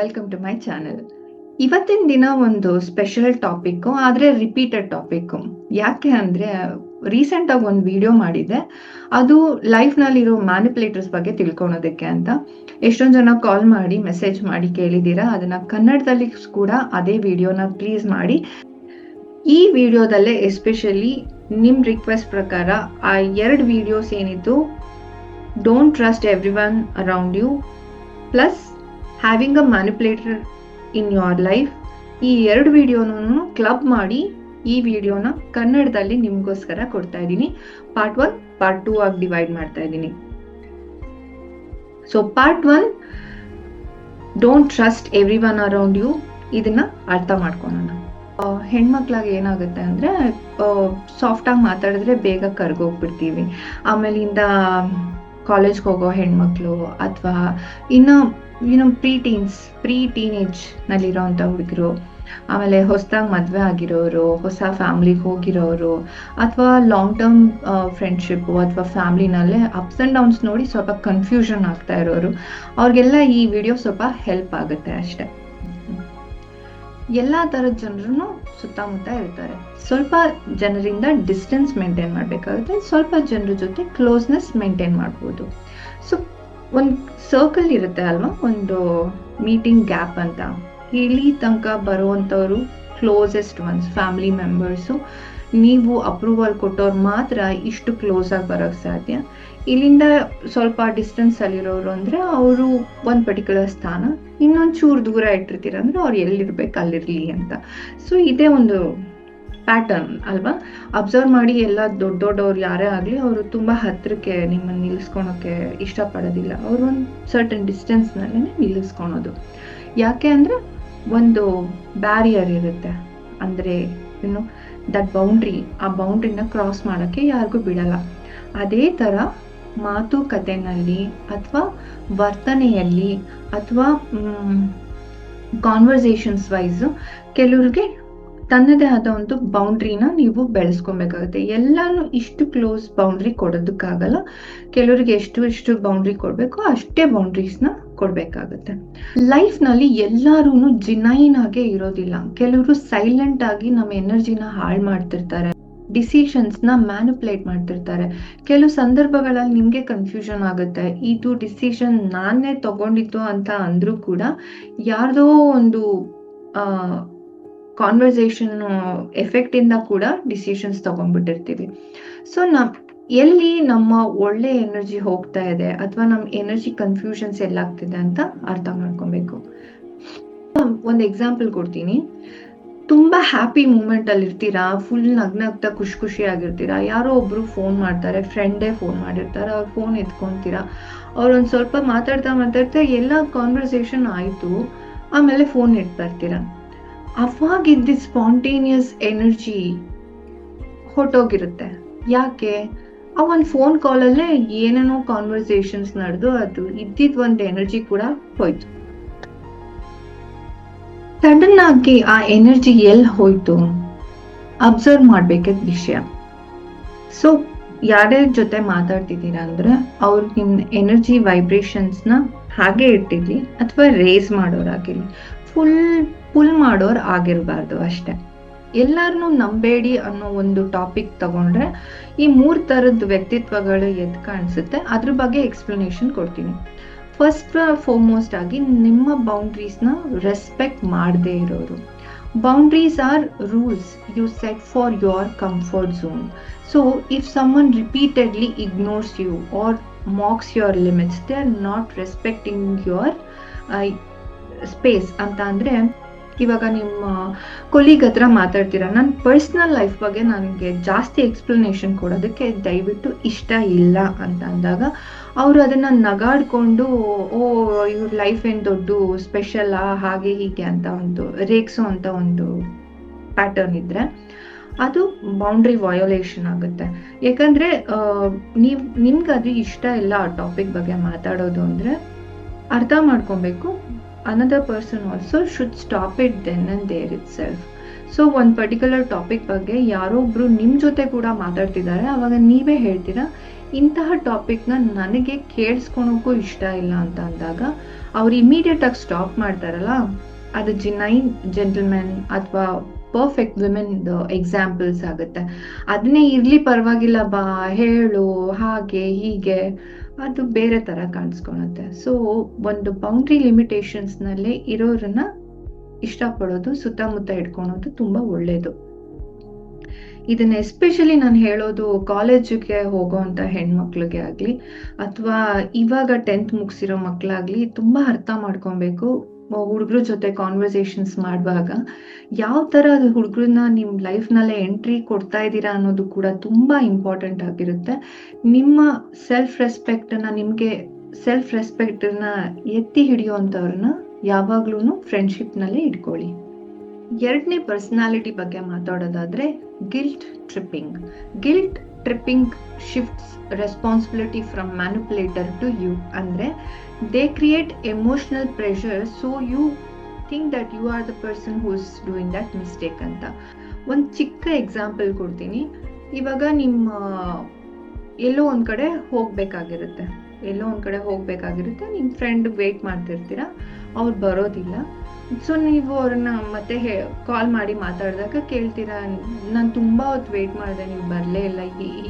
Welcome to my channel ಇವತ್ತಿನ ದಿನ ಒಂದು ಸ್ಪೆಷಲ್ ಟಾಪಿಕ್ಕು ಆದರೆ ರಿಪೀಟೆಡ್ ಟಾಪಿಕ್ಕು ಯಾಕೆ ಅಂದರೆ ರೀಸೆಂಟಾಗಿ ಒಂದು ವಿಡಿಯೋ ಮಾಡಿದೆ ಅದು ಲೈಫ್ ಲೈಫ್ನಲ್ಲಿರೋ ಮ್ಯಾನಿಪುಲೇಟರ್ಸ್ ಬಗ್ಗೆ ತಿಳ್ಕೊಳೋದಕ್ಕೆ ಅಂತ ಎಷ್ಟೊಂದು ಜನ ಕಾಲ್ ಮಾಡಿ ಮೆಸೇಜ್ ಮಾಡಿ ಕೇಳಿದ್ದೀರಾ ಅದನ್ನ ಕನ್ನಡದಲ್ಲಿ ಕೂಡ ಅದೇ ವಿಡಿಯೋನ ಪ್ಲೀಸ್ ಮಾಡಿ ಈ ವಿಡಿಯೋದಲ್ಲೇ ಎಸ್ಪೆಷಲಿ ನಿಮ್ ರಿಕ್ವೆಸ್ಟ್ ಪ್ರಕಾರ ಆ ಎರಡು ವಿಡಿಯೋಸ್ ಏನಿತ್ತು don't trust everyone around you plus having a manipulator in your life ಈ ಎರಡು ವಿಡಿಯೋನೂ ಕ್ಲಬ್ ಮಾಡಿ ಈ ವಿಡಿಯೋನ ಕನ್ನಡದಲ್ಲಿ ನಿಮಗೋಸ್ಕರ ಕೊಡ್ತಾ ಇದ್ದೀನಿ ಪಾರ್ಟ್ ಒನ್ ಪಾರ್ಟ್ ಟೂ ಆಗಿ ಡಿವೈಡ್ ಮಾಡ್ತಾ ಇದ್ದೀನಿ so part one don't trust every one around you ಇದನ್ನ ಅರ್ಥ ಮಾಡ್ಕೊಳೋಣ ಹೆಣ್ಮಕ್ಳಾಗಿ ಏನಾಗುತ್ತೆ ಅಂದರೆ ಸಾಫ್ಟಾಗಿ ಮಾತಾಡಿದ್ರೆ ಬೇಗ ಕರ್ಗೋಗ್ಬಿಡ್ತೀವಿ ಆಮೇಲಿಂದ ಕಾಲೇಜ್ಗೆ ಹೋಗೋ ಹೆಣ್ಮಕ್ಳು ಅಥವಾ ಇನ್ನು ಏನು ಪ್ರೀ ಟೀನ್ಸ್ ಪ್ರೀ ಟೀನೇಜ್ ನಲ್ಲಿರೋಂಥ ಹುಡುಗರು ಆಮೇಲೆ ಹೊಸದಾಗಿ ಮದುವೆ ಆಗಿರೋರು ಹೊಸ ಫ್ಯಾಮ್ಲಿಗೆ ಹೋಗಿರೋರು ಅಥವಾ ಲಾಂಗ್ ಟರ್ಮ್ ಫ್ರೆಂಡ್ಶಿಪ್ಪು ಅಥವಾ ಫ್ಯಾಮ್ಲಿನಲ್ಲೇ ಅಪ್ಸ್ ಅಂಡ್ ಡೌನ್ಸ್ ನೋಡಿ ಸ್ವಲ್ಪ ಕನ್ಫ್ಯೂಷನ್ ಆಗ್ತಾ ಇರೋರು ಅವ್ರಿಗೆಲ್ಲ ಈ ವಿಡಿಯೋ ಸ್ವಲ್ಪ ಹೆಲ್ಪ್ ಆಗುತ್ತೆ ಅಷ್ಟೆ ಎಲ್ಲ ಥರದ ಜನರು ಸುತ್ತಮುತ್ತ ಇರ್ತಾರೆ ಸ್ವಲ್ಪ ಜನರಿಂದ ಡಿಸ್ಟೆನ್ಸ್ ಮೇಂಟೈನ್ ಮಾಡಬೇಕಾಗುತ್ತೆ ಸ್ವಲ್ಪ ಜನರ ಜೊತೆ ಕ್ಲೋಸ್ನೆಸ್ ಮೇಂಟೈನ್ ಮಾಡ್ಬೋದು ಸೊ ಒಂದು ಸರ್ಕಲ್ ಇರುತ್ತೆ ಅಲ್ವಾ ಒಂದು ಮೀಟಿಂಗ್ ಗ್ಯಾಪ್ ಅಂತ ಇಲ್ಲಿ ತನಕ ಬರುವಂಥವ್ರು ಕ್ಲೋಸೆಸ್ಟ್ ಒನ್ಸ್ ಫ್ಯಾಮಿಲಿ ಮೆಂಬರ್ಸು ನೀವು ಅಪ್ರೂವಲ್ ಕೊಟ್ಟವ್ರು ಮಾತ್ರ ಇಷ್ಟು ಕ್ಲೋಸ್ ಆಗಿ ಬರೋಕ್ಕೆ ಸಾಧ್ಯ ಇಲ್ಲಿಂದ ಸ್ವಲ್ಪ ಡಿಸ್ಟೆನ್ಸ್ ಅಲ್ಲಿರೋರು ಅಂದರೆ ಅವರು ಒಂದು ಪರ್ಟಿಕ್ಯುಲರ್ ಸ್ಥಾನ ಇನ್ನೊಂದು ಚೂರು ದೂರ ಇಟ್ಟಿರ್ತೀರ ಅಂದರೆ ಅವ್ರು ಎಲ್ಲಿರ್ಬೇಕು ಅಲ್ಲಿರಲಿ ಅಂತ ಸೊ ಇದೇ ಒಂದು ಪ್ಯಾಟರ್ನ್ ಅಲ್ವಾ ಅಬ್ಸರ್ವ್ ಮಾಡಿ ಎಲ್ಲ ದೊಡ್ಡ ದೊಡ್ಡವ್ರು ಯಾರೇ ಆಗಲಿ ಅವರು ತುಂಬ ಹತ್ತಿರಕ್ಕೆ ನಿಮ್ಮನ್ನು ನಿಲ್ಲಿಸ್ಕೊಳೋಕ್ಕೆ ಇಷ್ಟಪಡೋದಿಲ್ಲ ಅವರು ಒಂದು ಸರ್ಟನ್ ಡಿಸ್ಟೆನ್ಸ್ನಲ್ಲೇ ನಿಲ್ಲಿಸ್ಕೊಳೋದು ಯಾಕೆ ಅಂದರೆ ಒಂದು ಬ್ಯಾರಿಯರ್ ಇರುತ್ತೆ ಅಂದರೆ ಏನು ದಟ್ ಬೌಂಡ್ರಿ ಆ ಬೌಂಡ್ರಿನ ಕ್ರಾಸ್ ಮಾಡೋಕ್ಕೆ ಯಾರಿಗೂ ಬಿಡಲ್ಲ ಅದೇ ಥರ ಮಾತುಕತೆನಲ್ಲಿ ಅಥವಾ ವರ್ತನೆಯಲ್ಲಿ ಅಥವಾ ಕಾನ್ವರ್ಸೇಷನ್ಸ್ ವೈಸು ಕೆಲವ್ರಿಗೆ ತನ್ನದೇ ಆದ ಒಂದು ಬೌಂಡ್ರಿನ ನೀವು ಬೆಳೆಸ್ಕೊಬೇಕಾಗುತ್ತೆ ಎಲ್ಲಾನು ಇಷ್ಟು ಕ್ಲೋಸ್ ಬೌಂಡ್ರಿ ಕೊಡೋದಕ್ಕಾಗಲ್ಲ ಕೆಲವರಿಗೆ ಎಷ್ಟು ಎಷ್ಟು ಬೌಂಡ್ರಿ ಕೊಡಬೇಕು ಅಷ್ಟೇ ಬೌಂಡ್ರೀಸ್ನ ಕೊಡ್ಬೇಕಾಗತ್ತೆ ಲೈಫ್ ನಲ್ಲಿ ಎಲ್ಲಾರು ಜಿನೈನ್ ಆಗಿ ಇರೋದಿಲ್ಲ ಕೆಲವರು ಸೈಲೆಂಟ್ ಆಗಿ ನಮ್ಮ ಎನರ್ಜಿನ ಹಾಳು ಮಾಡ್ತಿರ್ತಾರೆ ಡಿಸಿಷನ್ಸ್ ನ ಮ್ಯಾನುಪ್ಲೇಟ್ ಮಾಡ್ತಿರ್ತಾರೆ ಕೆಲವು ಸಂದರ್ಭಗಳಲ್ಲಿ ನಿಮ್ಗೆ ಕನ್ಫ್ಯೂಷನ್ ಆಗುತ್ತೆ ಇದು ಡಿಸಿಷನ್ ನಾನೇ ತಗೊಂಡಿತ್ತು ಅಂತ ಅಂದ್ರೂ ಕೂಡ ಯಾರ್ದೋ ಒಂದು ಕಾನ್ವರ್ಸೇಷನ್ ಎಫೆಕ್ಟ್ ಇಂದ ಕೂಡ ಡಿಸಿಷನ್ಸ್ ತಗೊಂಡ್ಬಿಟ್ಟಿರ್ತೀವಿ ಸೊ ನಮ್ ಎಲ್ಲಿ ನಮ್ಮ ಒಳ್ಳೆ ಎನರ್ಜಿ ಹೋಗ್ತಾ ಇದೆ ಅಥವಾ ನಮ್ಮ ಎನರ್ಜಿ ಕನ್ಫ್ಯೂಷನ್ಸ್ ಎಲ್ಲಾಗ್ತಿದೆ ಅಂತ ಅರ್ಥ ಮಾಡ್ಕೊಬೇಕು ಒಂದು ಎಕ್ಸಾಂಪಲ್ ಕೊಡ್ತೀನಿ ತುಂಬಾ ಹ್ಯಾಪಿ ಮೂಮೆಂಟ್ ಅಲ್ಲಿ ಇರ್ತೀರಾ ಫುಲ್ ನಗ್ನಗ್ತಾ ಖುಷಿ ಖುಷಿ ಆಗಿರ್ತೀರಾ ಯಾರೋ ಒಬ್ರು ಫೋನ್ ಮಾಡ್ತಾರೆ ಫ್ರೆಂಡೇ ಫೋನ್ ಮಾಡಿರ್ತಾರೆ ಅವ್ರು ಫೋನ್ ಎತ್ಕೊಂತೀರಾ ಅವ್ರ ಒಂದ್ ಸ್ವಲ್ಪ ಮಾತಾಡ್ತಾ ಮಾತಾಡ್ತಾ ಎಲ್ಲ ಕಾನ್ವರ್ಸೇಷನ್ ಆಯ್ತು ಆಮೇಲೆ ಫೋನ್ ಇಟ್ಬರ್ತೀರಾ ಅವಾಗಿದ್ದ ಸ್ಪಾಂಟೇನಿಯಸ್ ಎನರ್ಜಿ ಹೊಟ್ಟೋಗಿರುತ್ತೆ ಯಾಕೆ ಆ ಒಂದು ಫೋನ್ ಕಾಲಲ್ಲೇ ಏನೇನೋ ಕಾನ್ವರ್ಸೇಷನ್ಸ್ ನಡೆದು ಅದು ಇದ್ದಿದ್ ಒಂದು ಎನರ್ಜಿ ಕೂಡ ಹೋಯ್ತು ಸಡನ್ ಆಗಿ ಆ ಎನರ್ಜಿ ಎಲ್ಲಿ ಹೋಯ್ತು ಅಬ್ಸರ್ವ್ ಮಾಡ್ಬೇಕಾದ ವಿಷಯ ಸೊ ಯಾರ್ಯಾರ ಜೊತೆ ಮಾತಾಡ್ತಿದ್ದೀರಾ ಅಂದ್ರೆ ಅವ್ರ ನಿಮ್ ಎನರ್ಜಿ ವೈಬ್ರೇಷನ್ಸ್ ನ ಹಾಗೆ ಇಟ್ಟಿರ್ಲಿ ಅಥವಾ ರೇಸ್ ಮಾಡೋರಾಗಿರ್ಲಿ ಫುಲ್ ಪುಲ್ ಮಾಡೋರ್ ಆಗಿರಬಾರ್ದು ಅಷ್ಟೆ ಎಲ್ಲರನ್ನು ನಂಬೇಡಿ ಅನ್ನೋ ಒಂದು ಟಾಪಿಕ್ ತಗೊಂಡ್ರೆ ಈ ಮೂರ್ ತರದ ವ್ಯಕ್ತಿತ್ವಗಳು ಎದ್ ಕಾಣಿಸುತ್ತೆ ಅದ್ರ ಬಗ್ಗೆ ಎಕ್ಸ್ಪ್ಲನೇಷನ್ ಕೊಡ್ತೀನಿ ಫಸ್ಟ್ ಫಾರ್ಮೋಸ್ಟ್ ಆಗಿ ನಿಮ್ಮ ಬೌಂಡ್ರೀಸ್ನ ರೆಸ್ಪೆಕ್ಟ್ ಮಾಡದೇ ಇರೋರು boundaries are rules you set for your comfort zone so if someone repeatedly ignores you are marks your limits they are not respecting your space ಅಂತ ಅಂದರೆ ಇವಾಗ ನಿಮ್ಮ ಕೊಲೀಗ್ ಹತ್ರ ಮಾತಾಡ್ತೀರಾ ನನ್ನ ಪರ್ಸ್ನಲ್ ಲೈಫ್ ಬಗ್ಗೆ ನನಗೆ ಜಾಸ್ತಿ ಎಕ್ಸ್ಪ್ಲನೇಷನ್ ಕೊಡೋದಕ್ಕೆ ದಯವಿಟ್ಟು ಇಷ್ಟ ಇಲ್ಲ ಅಂತ ಅಂದಾಗ ಅವರು ಅದನ್ನು ನಗಾಡ್ಕೊಂಡು ಓ ಇವ್ರ ಲೈಫ್ ಏನು ದೊಡ್ಡ ಸ್ಪೆಷಲ್ಲಾ ಹಾಗೆ ಹೀಗೆ ಅಂತ ಒಂದು ರೇಗ್ಸೋ ಅಂತ ಒಂದು ಪ್ಯಾಟರ್ನ್ ಇದ್ರೆ ಅದು ಬೌಂಡ್ರಿ ವಯೋಲೇಷನ್ ಆಗುತ್ತೆ ಯಾಕಂದ್ರೆ ನೀವು ನಿಮ್ಗೆ ಅದು ಇಷ್ಟ ಇಲ್ಲ ಆ ಟಾಪಿಕ್ ಬಗ್ಗೆ ಮಾತಾಡೋದು ಅಂದರೆ ಅರ್ಥ ಮಾಡ್ಕೊಬೇಕು another person also should stop it then and there itself so ಒಂದು ಪರ್ಟಿಕ್ಯುಲರ್ ಟಾಪಿಕ್ ಬಗ್ಗೆ ಯಾರೋ ಒಬ್ರು ನಿಮ್ಮ ಜೊತೆ ಕೂಡ ಮಾತಾಡ್ತಿದ್ದಾರೆ ಅವಾಗ ನೀವೇ ಹೇಳ್ತೀರಾ ಇಂತಹ ಟಾಪಿಕ್ನ ನನಗೆ ಕೇಳಿಸ್ಕೊಳೋಕ್ಕೂ ಇಷ್ಟ ಇಲ್ಲ ಅಂತ ಅಂದಾಗ ಅವ್ರು ಇಮಿಡಿಯೇಟ್ ಆಗಿ ಸ್ಟಾಪ್ ಮಾಡ್ತಾರಲ್ಲ ಅದು ಜಿನೈನ್ ಜೆಂಟಲ್ಮೆನ್ ಅಥವಾ ಪರ್ಫೆಕ್ಟ್ ವಿಮೆನ್ ಎಕ್ಸಾಂಪಲ್ಸ್ ಆಗುತ್ತೆ ಅದನ್ನೇ ಇರ್ಲಿ ಪರವಾಗಿಲ್ಲ ಬಾ ಹೇಳು ಹಾಗೆ ಹೀಗೆ ಅದು ಬೇರೆ ಥರ ಕಾಣಿಸ್ಕೊಳುತ್ತೆ ಸೊ ಒಂದು ಬೌಂಡ್ರಿ ಲಿಮಿಟೇಷನ್ಸ್ನಲ್ಲಿ ಇರೋರನ್ನ ಇಷ್ಟಪಡೋದು ಸುತ್ತಮುತ್ತ ಇಟ್ಕೊಳೋದು ತುಂಬ ಒಳ್ಳೇದು ಇದನ್ನ ಎಸ್ಪೆಷಲಿ ನಾನು ಹೇಳೋದು ಕಾಲೇಜಿಗೆ ಹೋಗೋವಂಥ ಹೆಣ್ಮಕ್ಳಿಗೆ ಆಗಲಿ ಅಥವಾ ಇವಾಗ ಟೆಂತ್ ಮುಗಿಸಿರೋ ಮಕ್ಳಾಗ್ಲಿ ತುಂಬ ಅರ್ಥ ಮಾಡ್ಕೊಬೇಕು ಹುಡುಗ್ರ ಜೊತೆ ಕಾನ್ವರ್ಸೇಷನ್ಸ್ ಮಾಡುವಾಗ ಯಾವ ಥರ ಹುಡುಗರನ್ನ ನಿಮ್ಮ ಲೈಫ್ನಲ್ಲೇ ಎಂಟ್ರಿ ಕೊಡ್ತಾ ಇದ್ದೀರಾ ಅನ್ನೋದು ಕೂಡ ತುಂಬಾ ಇಂಪಾರ್ಟೆಂಟ್ ಆಗಿರುತ್ತೆ ನಿಮ್ಮ ಸೆಲ್ಫ್ ರೆಸ್ಪೆಕ್ಟನ್ನು ನಿಮ್ಗೆ ಸೆಲ್ಫ್ ರೆಸ್ಪೆಕ್ಟನ್ನ ಎತ್ತಿ ಹಿಡಿಯುವಂತವ್ರನ್ನ ಯಾವಾಗ್ಲೂ ನಲ್ಲಿ ಇಟ್ಕೊಳ್ಳಿ ಎರಡನೇ ಪರ್ಸನಾಲಿಟಿ ಬಗ್ಗೆ ಮಾತಾಡೋದಾದ್ರೆ guilt tripping guilt tripping shifts responsibility from manipulator to you ಅಂದ್ರೆ they create emotional pressure so you think that you are the person who is doing that mistake ಅಂತ ಒಂದು ಚಿಕ್ಕ ಎಕ್ಸಾಂಪಲ್ ಕೊಡ್ತೀನಿ ಇವಾಗ ನಿಮ್ಮ ಎಲ್ಲೋ ಒಂದು ಕಡೆ ಹೋಗಬೇಕಾಗಿರುತ್ತೆ ಎಲ್ಲೋ ಒಂದು ಕಡೆ ಹೋಗಬೇಕಾಗಿರುತ್ತೆ ನಿಮ್ಮ ಫ್ರೆಂಡ್ ವೇಟ್ ಮಾಡ್ತಿರ್ತೀರ ಅವ್ರು ಬರೋದಿಲ್ಲ ಸೊ ನೀವು ಅವ್ರನ್ನ ಮತ್ತೆ ಹೇ ಕಾಲ್ ಮಾಡಿ ಮಾತಾಡಿದಾಗ ಕೇಳ್ತೀರಾ ನಾನು ತುಂಬ ಹೊತ್ತು ವೇಟ್ ಮಾಡಿದೆ ನೀವು ಬರಲೇ ಇಲ್ಲ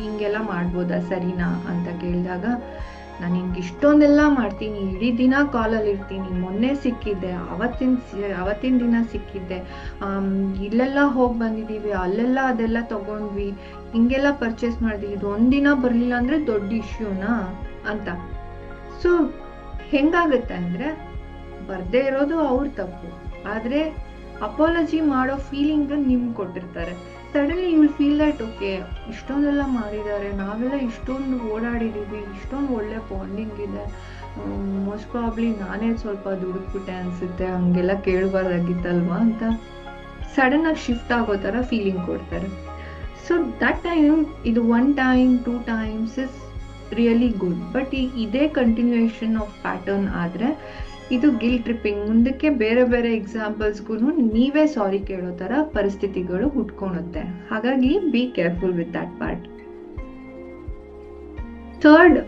ಹಿಂಗೆಲ್ಲ ಮಾಡ್ಬೋದಾ ಸರಿನಾ ಅಂತ ಕೇಳಿದಾಗ ನಾನು ನಿನ್ಗೆ ಇಷ್ಟೊಂದೆಲ್ಲ ಮಾಡ್ತೀನಿ ಇಡೀ ದಿನ ಕಾಲಲ್ಲಿ ಇರ್ತೀನಿ ಮೊನ್ನೆ ಸಿಕ್ಕಿದ್ದೆ ಅವತ್ತಿನ ಅವತ್ತಿನ ದಿನ ಸಿಕ್ಕಿದ್ದೆ ಇಲ್ಲೆಲ್ಲ ಹೋಗಿ ಬಂದಿದ್ದೀವಿ ಅಲ್ಲೆಲ್ಲ ಅದೆಲ್ಲ ತಗೊಂಡ್ವಿ ಹಿಂಗೆಲ್ಲ ಪರ್ಚೇಸ್ ಮಾಡಿದ್ವಿ ಇದು ಒಂದಿನ ಬರಲಿಲ್ಲ ಅಂದರೆ ದೊಡ್ಡ ಇಶ್ಯೂನಾ ಅಂತ ಸೊ ಹೆಂಗಾಗತ್ತೆ ಅಂದರೆ ಬರ್ದೇ ಇರೋದು ಅವ್ರ ತಪ್ಪು ಆದರೆ ಅಪಾಲಜಿ ಮಾಡೋ ಫೀಲಿಂಗ್ ನಿಮ್ಗೆ ಕೊಟ್ಟಿರ್ತಾರೆ suddenly will feel that okay ಇಷ್ಟೊಂದೆಲ್ಲ ಮಾಡಿದ್ದಾರೆ ನಾವೆಲ್ಲ ಇಷ್ಟೊಂದು ಓಡಾಡಿದ್ದೀವಿ ಇಷ್ಟೊಂದು ಒಳ್ಳೆ ಬಾಂಡಿಂಗ್ ಇದೆ ಮೋಸ್ಟ್ ಪ್ರಾಬ್ಲಿ ನಾನೇ ಸ್ವಲ್ಪ ದುಡಿದ್ಬಿಟ್ಟೆ ಅನಿಸುತ್ತೆ ಹಂಗೆಲ್ಲ ಕೇಳಬಾರ್ದಾಗಿತ್ತಲ್ವಾ ಅಂತ ಸಡನ್ನಾಗಿ ಶಿಫ್ಟ್ ಆಗೋ ಥರ ಫೀಲಿಂಗ್ ಕೊಡ್ತಾರೆ ಸೊ ದಟ್ ಟೈಮ್ ಇದು one time two times is really good but ಈ ಇದೇ ಕಂಟಿನ್ಯೂಯೇಷನ್ ಆಫ್ ಪ್ಯಾಟರ್ನ್ ಆದರೆ ಇದು ಗಿಲ್ ಟ್ರಿಪ್ಪಿಂಗ್ ಮುಂದಕ್ಕೆ ಬೇರೆ ಬೇರೆ ಎಕ್ಸಾಂಪಲ್ಸ್ಗೂ ನೀವೇ ಸಾರಿ ಕೇಳೋ ಥರ ಪರಿಸ್ಥಿತಿಗಳು ಹುಟ್ಕೊಳುತ್ತೆ ಹಾಗಾಗಿ be careful with that part third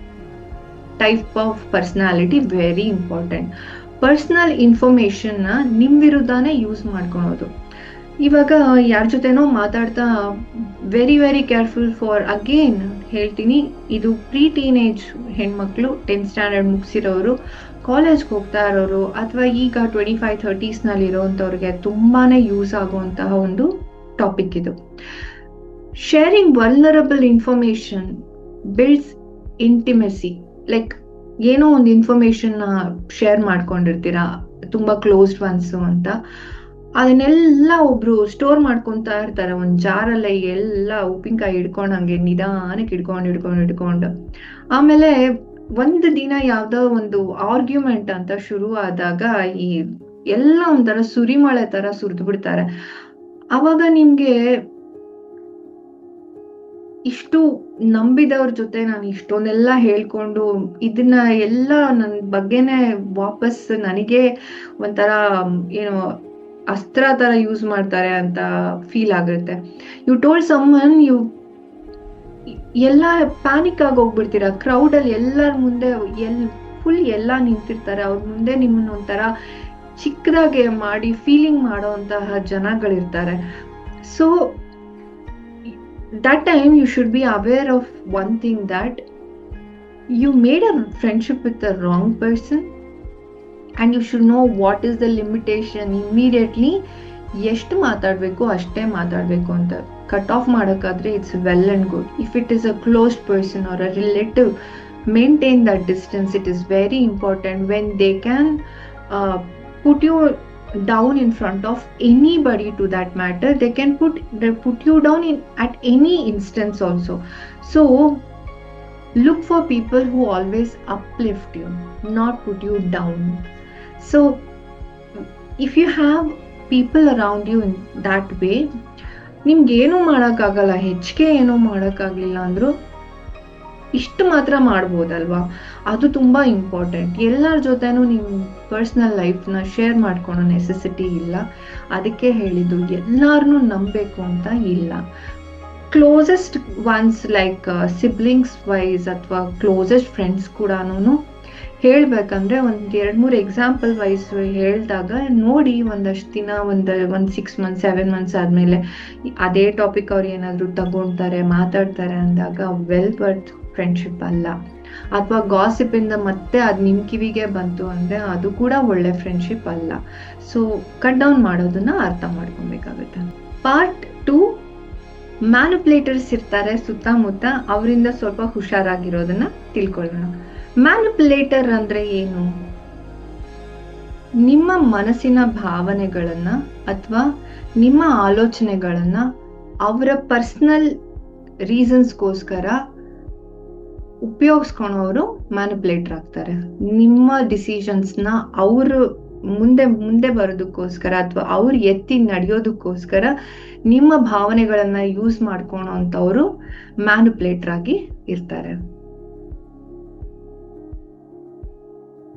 type of personality very important personal ಇನ್ಫಾರ್ಮೇಶನ್ನ ನಿಮ್ಮ ವಿರುದ್ಧನೇ ಯೂಸ್ ಮಾಡ್ಕೊಳೋದು ಇವಾಗ ಯಾರ ಜೊತೆನೋ ಮಾತಾಡ್ತಾ very very careful for again ಹೇಳ್ತೀನಿ ಇದು ಪ್ರೀ ಟೀನೇಜ್ ಹೆಣ್ಮಕ್ಳು ಟೆಂತ್ ಸ್ಟ್ಯಾಂಡರ್ಡ್ ಮುಗಿಸಿರೋರು ಕಾಲೇಜ್ಗೆ ಹೋಗ್ತಾ ಇರೋರು ಅಥವಾ ಈಗ ಟ್ವೆಂಟಿ ಫೈವ್ ತರ್ಟೀಸ್ನಲ್ಲಿರೋವಂಥವ್ರಿಗೆ ತುಂಬಾ ಯೂಸ್ ಆಗುವಂತಹ ಒಂದು ಟಾಪಿಕ್ ಇದು sharing vulnerable information builds intimacy like ಏನೋ ಒಂದು ಇನ್ಫಾರ್ಮೇಷನ್ನ ಶೇರ್ ಮಾಡ್ಕೊಂಡಿರ್ತೀರಾ ತುಂಬಾ ಕ್ಲೋಸ್ಡ್ ಒನ್ಸು ಅಂತ ಅದನ್ನೆಲ್ಲ ಒಬ್ರು ಸ್ಟೋರ್ ಮಾಡ್ಕೊತಾ ಇರ್ತಾರೆ ಒಂದು ಜಾರಲ್ಲಿ ಎಲ್ಲ ಉಪ್ಪಿನಕಾಯಿ ಹಿಡ್ಕೊಂಡು ಹಾಗೆ ನಿಧಾನಕ್ಕೆ ಹಿಡ್ಕೊಂಡು ಹಿಡ್ಕೊಂಡು ಹಿಡ್ಕೊಂಡು ಆಮೇಲೆ ಒಂದು ದಿನ ಯಾವ್ದೋ ಒಂದು ಆರ್ಗ್ಯುಮೆಂಟ್ ಅಂತ ಶುರು ಆದಾಗ ಈ ಎಲ್ಲ ಒಂಥರ ಸುರಿಮಳೆ ತರ ಸುರಿದು ಬಿಡ್ತಾರೆ ಅವಾಗ ನಿಮ್ಗೆ ಇಷ್ಟು ನಂಬಿದವ್ರ ಜೊತೆ ನಾನು ಇಷ್ಟೊಂದೆಲ್ಲ ಹೇಳ್ಕೊಂಡು ಇದನ್ನ ಎಲ್ಲ ನನ್ನ ಬಗ್ಗೆನೆ ವಾಪಸ್ ನನಗೆ ಒಂಥರ ಏನು ಅಸ್ತ್ರ ತರ ಯೂಸ್ ಮಾಡ್ತಾರೆ ಅಂತ ಫೀಲ್ ಆಗುತ್ತೆ ಯು ಟೋಲ್ಡ್ ಸಮ್ ಯು ಎಲ್ಲ ಪ್ಯಾನಿಕ್ ಆಗಿ ಹೋಗ್ಬಿಡ್ತೀರ ಕ್ರೌಡ್ ಅಲ್ಲಿ ಎಲ್ಲರ ಮುಂದೆ ಎಲ್ ಫುಲ್ ಎಲ್ಲ ನಿಂತಿರ್ತಾರೆ ಅವ್ರ ಮುಂದೆ ನಿಮ್ಮನ್ನ ಒಂಥರ ಚಿಕ್ಕದಾಗೆ ಮಾಡಿ ಫೀಲಿಂಗ್ ಮಾಡೋಂತಹ ಜನಗಳಿರ್ತಾರೆ so that time you should be aware of one thing that you made a friendship with a wrong person and you should know what is the limitation immediately ಎಷ್ಟು ಮಾತಾಡಬೇಕು ಅಷ್ಟೇ ಮಾತಾಡಬೇಕು ಅಂತ cut off madakadre, it's well and good. If it is a closed person or a relative, maintain that distance. It is very important when they can uh, put you down in front of anybody, to that matter. They can put you down in at any instance also. So look for people who always uplift you, not put you down. So if you have people around you in that way, ನಿಮ್ಗೇನು ಮಾಡೋಕ್ಕಾಗಲ್ಲ ಹೆಚ್ಚಿಗೆ ಏನೂ ಮಾಡೋಕ್ಕಾಗಲಿಲ್ಲ ಅಂದರೂ ಇಷ್ಟು ಮಾತ್ರ ಮಾಡ್ಬೋದಲ್ವಾ ಅದು ತುಂಬ ಇಂಪಾರ್ಟೆಂಟ್ ಎಲ್ಲರ ಜೊತೆನೂ ನಿಮ್ಮ ಪರ್ಸ್ನಲ್ ಲೈಫ್ನ ಶೇರ್ ಮಾಡ್ಕೊಳೋ ನೆಸೆಸಿಟಿ ಇಲ್ಲ ಅದಕ್ಕೆ ಹೇಳಿದ್ದು ಎಲ್ಲರೂ ನಂಬಬೇಕು ಅಂತ ಇಲ್ಲ closest ones like siblings wise ಅಥವಾ ಕ್ಲೋಸೆಸ್ಟ್ ಫ್ರೆಂಡ್ಸ್ ಕೂಡ ಹೇಳ್ಬೇಕಂದ್ರೆ ಒಂದ್ ಎರಡ್ ಮೂರು ಎಕ್ಸಾಂಪಲ್ ವೈಸ್ ಹೇಳಿದಾಗ ನೋಡಿ ಒಂದಷ್ಟು ದಿನ ಒಂದ್ ಒಂದ್ ಸಿಕ್ಸ್ ಮಂತ್ ಸೆವೆನ್ ಮಂತ್ಸ್ ಆದಮೇಲೆ ಅದೇ ಟಾಪಿಕ್ ಅವ್ರು ಏನಾದ್ರು ತಗೊಂತಾರೆ ಮಾತಾಡ್ತಾರೆ ಅಂದಾಗ ವೆಲ್ ಬರ್ತ್ ಫ್ರೆಂಡ್ಶಿಪ್ ಅಲ್ಲ ಅಥವಾ ಇಂದ ಮತ್ತೆ ಅದು ನಿಮ್ಮ ಕಿವಿಗೆ ಬಂತು ಅಂದ್ರೆ ಅದು ಕೂಡ ಒಳ್ಳೆ ಫ್ರೆಂಡ್ಶಿಪ್ ಅಲ್ಲ ಸೊ ಕಟ್ ಡೌನ್ ಮಾಡೋದನ್ನ ಅರ್ಥ ಮಾಡ್ಕೊಬೇಕಾಗುತ್ತೆ ಪಾರ್ಟ್ ಟು ಮ್ಯಾನುಪ್ಲೇಟರ್ಸ್ ಇರ್ತಾರೆ ಸುತ್ತಮುತ್ತ ಅವರಿಂದ ಸ್ವಲ್ಪ ಹುಷಾರಾಗಿರೋದನ್ನ ತಿಳ್ಕೊಳ್ಳೋಣ ಮ್ಯಾನಿಪುಲೇಟರ್ ಅಂದ್ರೆ ಏನು ನಿಮ್ಮ ಮನಸ್ಸಿನ ಭಾವನೆಗಳನ್ನ ಅಥವಾ ನಿಮ್ಮ ಆಲೋಚನೆಗಳನ್ನ ಅವರ ಪರ್ಸನಲ್ ರೀಸನ್ಸ್ಗೋಸ್ಕರ ಉಪಯೋಗಿಸ್ಕೊಳೋರು ಮ್ಯಾನಿಪುಲೇಟರ್ ಆಗ್ತಾರೆ ನಿಮ್ಮ ಡಿಸಿಷನ್ಸ್ನ ಅವರು ಮುಂದೆ ಮುಂದೆ ಬರೋದಕ್ಕೋಸ್ಕರ ಅಥವಾ ಅವ್ರು ಎತ್ತಿ ನಡೆಯೋದಕ್ಕೋಸ್ಕರ ನಿಮ್ಮ ಭಾವನೆಗಳನ್ನ ಯೂಸ್ ಮಾಡ್ಕೊಳೋ ಅಂಥವ್ರು ಆಗಿ ಇರ್ತಾರೆ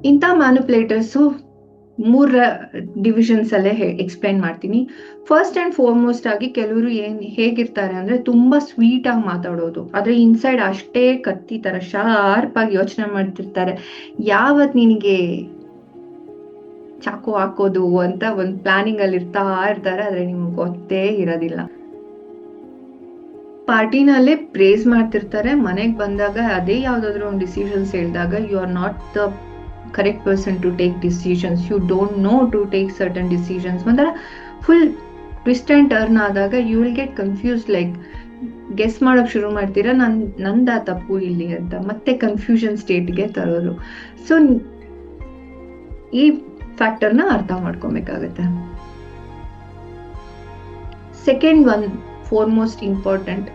ಇಂಥ ಮ್ಯಾನುಪ್ಲೇಟರ್ಸು ಮೂರ ಡಿವಿಷನ್ಸ್ ಅಲ್ಲೇ ಎಕ್ಸ್ಪ್ಲೈನ್ ಮಾಡ್ತೀನಿ ಫಸ್ಟ್ ಅಂಡ್ ಫೋರ್ಮೋಸ್ಟ್ ಆಗಿ ಕೆಲವರು ಏನ್ ಹೇಗಿರ್ತಾರೆ ಅಂದ್ರೆ ತುಂಬಾ ಸ್ವೀಟ್ ಆಗಿ ಮಾತಾಡೋದು ಆದ್ರೆ ಇನ್ಸೈಡ್ ಅಷ್ಟೇ ಕತ್ತಿ ತರ ಶಾರ್ಪ್ ಆಗಿ ಯೋಚನೆ ಮಾಡ್ತಿರ್ತಾರೆ ಯಾವತ್ ನಿನಗೆ ಚಾಕು ಹಾಕೋದು ಅಂತ ಒಂದು ಪ್ಲಾನಿಂಗ್ ಅಲ್ಲಿ ಇರ್ತಾ ಇರ್ತಾರೆ ಆದ್ರೆ ನಿಮ್ಗೆ ಗೊತ್ತೇ ಇರೋದಿಲ್ಲ ಪಾರ್ಟಿನಲ್ಲೇ ಪ್ರೇಸ್ ಮಾಡ್ತಿರ್ತಾರೆ ಮನೆಗೆ ಬಂದಾಗ ಅದೇ ಯಾವ್ದಾದ್ರು ಒಂದು ಡಿಸಿಷನ್ಸ್ ಹೇಳಿದಾಗ you are not the correct person to take decisions you don't know to take certain decisions ಒಂಥರ ಫುಲ್ ಟ್ವಿಸ್ಟ್ ಆ್ಯಂಡ್ ಟರ್ನ್ ಆದಾಗ you will get confuse like guess ಮಾಡೋಕೆ ಶುರು ಮಾಡ್ತೀರಾ ನನ್ನ ನಂದಾ ತಪ್ಪು ಇಲ್ಲಿ ಅಂತ ಮತ್ತೆ ಕನ್ಫ್ಯೂಷನ್ ಸ್ಟೇಟ್ಗೆ ತರೋರು ಸೊ ಈ ಫ್ಯಾಕ್ಟರ್ನ ಅರ್ಥ ಮಾಡ್ಕೊಬೇಕಾಗತ್ತೆ second one foremost important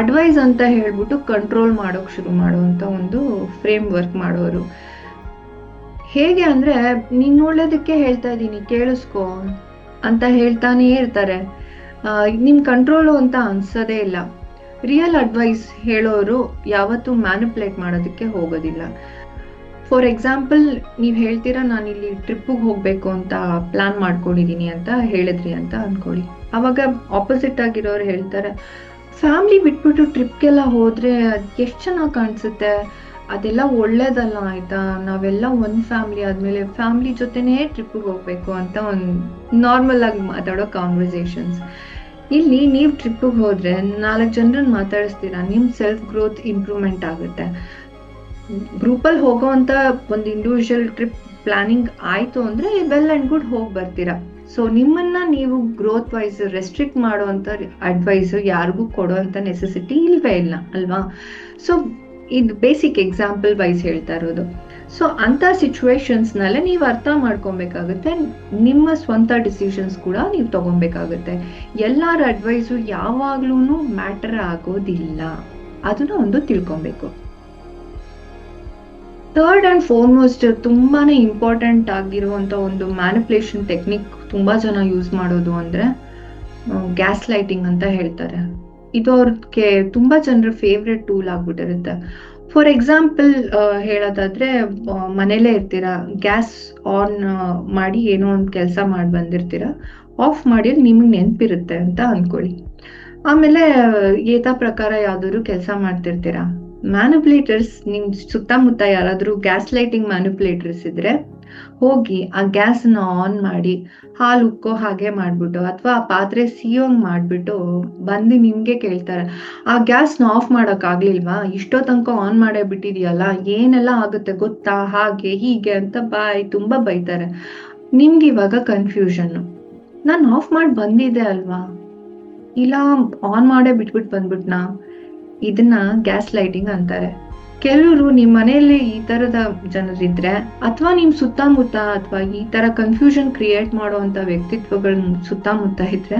advice ಅಂತ ಹೇಳ್ಬಿಟ್ಟು ಕಂಟ್ರೋಲ್ ಮಾಡೋಕೆ ಶುರು ಮಾಡುವಂಥ ಒಂದು ಫ್ರೇಮ್ ವರ್ಕ್ ಮಾಡೋರು ಹೇಗೆ ಅಂದ್ರೆ ನಿನ್ನ ಒಳ್ಳೇದಕ್ಕೆ ಹೇಳ್ತಾ ಇದ್ದೀನಿ ಕೇಳಿಸ್ಕೊ ಅಂತ ಹೇಳ್ತಾನೇ ಇರ್ತಾರೆ ನಿಮ್ ಕಂಟ್ರೋಲು ಅಂತ ಅನ್ಸೋದೇ ಇಲ್ಲ ರಿಯಲ್ ಅಡ್ವೈಸ್ ಹೇಳೋರು ಯಾವತ್ತೂ ಮ್ಯಾನಿಪುಲೇಟ್ ಮಾಡೋದಕ್ಕೆ ಹೋಗೋದಿಲ್ಲ ಫಾರ್ ಎಕ್ಸಾಂಪಲ್ ನೀವು ಹೇಳ್ತೀರಾ ನಾನು ಇಲ್ಲಿ ಟ್ರಿಪ್ಪಿಗೆ ಹೋಗಬೇಕು ಅಂತ ಪ್ಲಾನ್ ಮಾಡ್ಕೊಂಡಿದ್ದೀನಿ ಅಂತ ಹೇಳಿದ್ರಿ ಅಂತ ಅನ್ಕೊಳ್ಳಿ ಅವಾಗ ಆಪೋಸಿಟ್ ಆಗಿರೋರು ಹೇಳ್ತಾರೆ ಫ್ಯಾಮ್ಲಿ ಬಿಟ್ಬಿಟ್ಟು ಟ್ರಿಪ್ಗೆಲ್ಲ ಹೋದ್ರೆ ಎಷ್ಟು ಚೆನ್ನಾಗಿ ಕಾಣಿಸುತ್ತೆ ಅದೆಲ್ಲ ಒಳ್ಳೇದಲ್ಲ ಆಯ್ತಾ ನಾವೆಲ್ಲ ಒಂದ್ ಫ್ಯಾಮಿಲಿ ಆದ್ಮೇಲೆ ಫ್ಯಾಮಿಲಿ ಜೊತೆನೇ ಟ್ರಿಪ್ಗೆ ಹೋಗ್ಬೇಕು ಅಂತ ಒಂದ್ ನಾರ್ಮಲ್ ಆಗಿ ಮಾತಾಡೋ ಕಾನ್ವರ್ಸೇಷನ್ಸ್ ಇಲ್ಲಿ ನೀವು ಟ್ರಿಪ್ಪಿಗೆ ಹೋದ್ರೆ ನಾಲ್ಕು ಜನರನ್ನ ಮಾತಾಡಿಸ್ತೀರಾ ನಿಮ್ ಸೆಲ್ಫ್ ಗ್ರೋತ್ ಇಂಪ್ರೂವ್ಮೆಂಟ್ ಆಗುತ್ತೆ ಗ್ರೂಪಲ್ಲಿ ಹೋಗೋ ಅಂತ ಒಂದು ಇಂಡಿವಿಜುವಲ್ ಟ್ರಿಪ್ ಪ್ಲಾನಿಂಗ್ ಆಯಿತು ಅಂದರೆ ವೆಲ್ ಆ್ಯಂಡ್ ಗುಡ್ ಹೋಗಿ ಬರ್ತೀರಾ ಸೊ ನಿಮ್ಮನ್ನ ನೀವು ಗ್ರೋತ್ ವೈಸ್ ರೆಸ್ಟ್ರಿಕ್ಟ್ ಮಾಡುವಂಥ ಅಡ್ವೈಸ್ ಯಾರಿಗೂ ಕೊಡೋ ಅಂತ ನೆಸೆಸಿಟಿ ಇಲ್ವೇ ಇಲ್ಲ ಅಲ್ವಾ ಸೊ ಇದು ಬೇಸಿಕ್ ಎಕ್ಸಾಂಪಲ್ ವೈಸ್ ಹೇಳ್ತಾ ಇರೋದು ಸೊ ಅಂಥ ಸಿಚುವೇಶನ್ಸ್ನಲ್ಲೇ ನೀವು ಅರ್ಥ ಮಾಡ್ಕೊಬೇಕಾಗುತ್ತೆ ನಿಮ್ಮ ಸ್ವಂತ ಡಿಸಿಷನ್ಸ್ ಕೂಡ ನೀವು ತಗೊಬೇಕಾಗುತ್ತೆ ಎಲ್ಲರ ಅಡ್ವೈಸು ಯಾವಾಗ್ಲೂ ಮ್ಯಾಟರ್ ಆಗೋದಿಲ್ಲ ಅದನ್ನ ಒಂದು ತಿಳ್ಕೊಬೇಕು ಥರ್ಡ್ ಆ್ಯಂಡ್ ಫೋರ್ಮೋಸ್ಟ್ ತುಂಬಾ ಇಂಪಾರ್ಟೆಂಟ್ ಆಗಿರುವಂಥ ಒಂದು ಮ್ಯಾನಿಪ್ಯುಲೇಷನ್ ಟೆಕ್ನಿಕ್ ತುಂಬ ಜನ ಯೂಸ್ ಮಾಡೋದು ಅಂದರೆ ಗ್ಯಾಸ್ ಲೈಟಿಂಗ್ ಅಂತ ಹೇಳ್ತಾರೆ ಇದು ಅವ್ರಿಗೆ ತುಂಬಾ ಜನರ ಫೇವ್ರೆಟ್ ಟೂಲ್ ಆಗ್ಬಿಟ್ಟಿರುತ್ತೆ ಫಾರ್ ಎಕ್ಸಾಂಪಲ್ ಹೇಳೋದಾದ್ರೆ ಮನೇಲೇ ಇರ್ತೀರಾ ಗ್ಯಾಸ್ ಆನ್ ಮಾಡಿ ಏನೋ ಒಂದು ಕೆಲಸ ಮಾಡಿ ಬಂದಿರ್ತೀರಾ ಆಫ್ ಮಾಡಿ ನಿಮಗೆ ನೆನ್ಪಿರುತ್ತೆ ಅಂತ ಅನ್ಕೊಳ್ಳಿ ಆಮೇಲೆ ಏತ ಪ್ರಕಾರ ಯಾವ್ದಾದ್ರು ಕೆಲಸ ಮಾಡ್ತಿರ್ತೀರಾ ಮ್ಯಾನುಪ್ಲೇಟರ್ಸ್ ನಿಮ್ ಸುತ್ತಮುತ್ತ ಯಾರಾದ್ರೂ ಗ್ಯಾಸ್ ಲೈಟಿಂಗ್ ಮ್ಯಾನುಪ್ಲೇಟರ್ಸ್ ಇದ್ರೆ ಹೋಗಿ ಆ ಅನ್ನು ಆನ್ ಮಾಡಿ ಹಾಲು ಉಕ್ಕೋ ಹಾಗೆ ಮಾಡ್ಬಿಟ್ಟು ಅಥವಾ ಆ ಪಾತ್ರೆ ಸಿಯೋಂಗ್ ಮಾಡ್ಬಿಟ್ಟು ಬಂದು ನಿಮಗೆ ಕೇಳ್ತಾರೆ ಆ ಗ್ಯಾಸ್ನ ಆಫ್ ಮಾಡೋಕ್ಕಾಗ್ಲಿಲ್ವಾ ಇಷ್ಟೋ ತನಕ ಆನ್ ಮಾಡೇ ಬಿಟ್ಟಿದೆಯಲ್ಲ ಏನೆಲ್ಲ ಆಗುತ್ತೆ ಗೊತ್ತಾ ಹಾಗೆ ಹೀಗೆ ಅಂತ ಬಾಯ್ ತುಂಬಾ ಬೈತಾರೆ ನಿಮ್ಗೆ ಇವಾಗ ಕನ್ಫ್ಯೂಷನ್ ನಾನು ಆಫ್ ಮಾಡಿ ಬಂದಿದ್ದೆ ಅಲ್ವಾ ಇಲ್ಲ ಆನ್ ಮಾಡೇ ಬಿಟ್ಬಿಟ್ಟು ಬಂದ್ಬಿಟ್ನಾ ಇದನ್ನ ಗ್ಯಾಸ್ ಲೈಟಿಂಗ್ ಅಂತಾರೆ ಕೆಲವರು ನಿಮ್ ಮನೆಯಲ್ಲಿ ಈ ತರದ ಜನರಿದ್ರೆ ಅಥವಾ ನಿಮ್ ಸುತ್ತಮುತ್ತ ಅಥವಾ ಈ ತರ ಕನ್ಫ್ಯೂಷನ್ ಕ್ರಿಯೇಟ್ ಮಾಡುವಂತ ವ್ಯಕ್ತಿತ್ವಗಳ ಸುತ್ತಮುತ್ತ ಇದ್ರೆ